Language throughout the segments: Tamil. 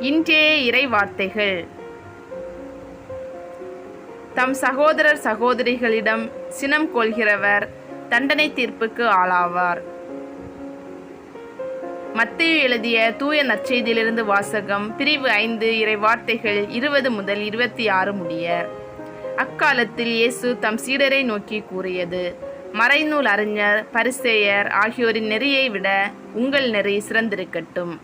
இன்றைய இறை வார்த்தைகள் தம் சகோதரர் சகோதரிகளிடம் சினம் கொள்கிறவர் தண்டனை தீர்ப்புக்கு ஆளாவார். மத்திய எழுதிய தூய நற்செய்தியிலிருந்து வாசகம் பிரிவு ஐந்து இறை வார்த்தைகள் இருபது முதல் இருபத்தி ஆறு முடிய. அக்காலத்தில் இயேசு தம் சீடரை நோக்கி கூறியது மறைநூல் அறிஞர் பரிசேயர் ஆகியோரின் நெறியை விட உங்கள் நெறி சிறந்திருக்கட்டும்.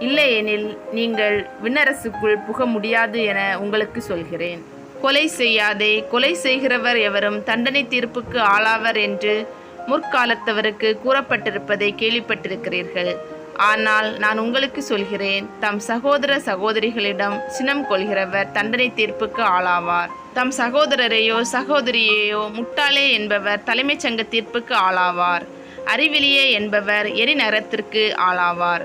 இல்லையெனில் நீங்கள் விண்ணரசுக்குள் புக முடியாது என உங்களுக்கு சொல்கிறேன். கொலை செய்யாதே கொலை செய்கிறவர் எவரும் தண்டனை தீர்ப்புக்கு ஆளாவர் என்று முற்காலத்தவருக்கு கூறப்பட்டிருப்பதை கேள்விப்பட்டிருக்கிறீர்கள். ஆனால் நான் உங்களுக்கு சொல்கிறேன் தம் சகோதர சகோதரிகளிடம் சினம் கொள்கிறவர் தண்டனை தீர்ப்புக்கு ஆளாவார். தம் சகோதரரையோ சகோதரியையோ முட்டாளே என்பவர் தலைமைச் சங்க தீர்ப்புக்கு ஆளாவார். அறிவிலியே என்பவர் எரிநரத்திற்கு ஆளாவார்.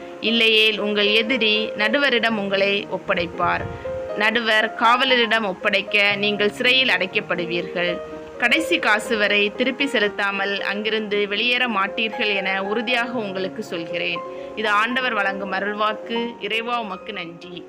இல்லையேல் உங்கள் எதிரி நடுவரிடம் உங்களை ஒப்படைப்பார். நடுவர் காவலரிடம் ஒப்படைக்க நீங்கள் சிறையில் அடைக்கப்படுவீர்கள். கடைசி காசு வரை திருப்பி செலுத்தாமல் அங்கிருந்து வெளியேற மாட்டீர்கள் என உறுதியாக உங்களுக்கு சொல்கிறேன். இது ஆண்டவர் வழங்கும் அருள்வாக்கு. இறைவா உமக்கு நன்றி.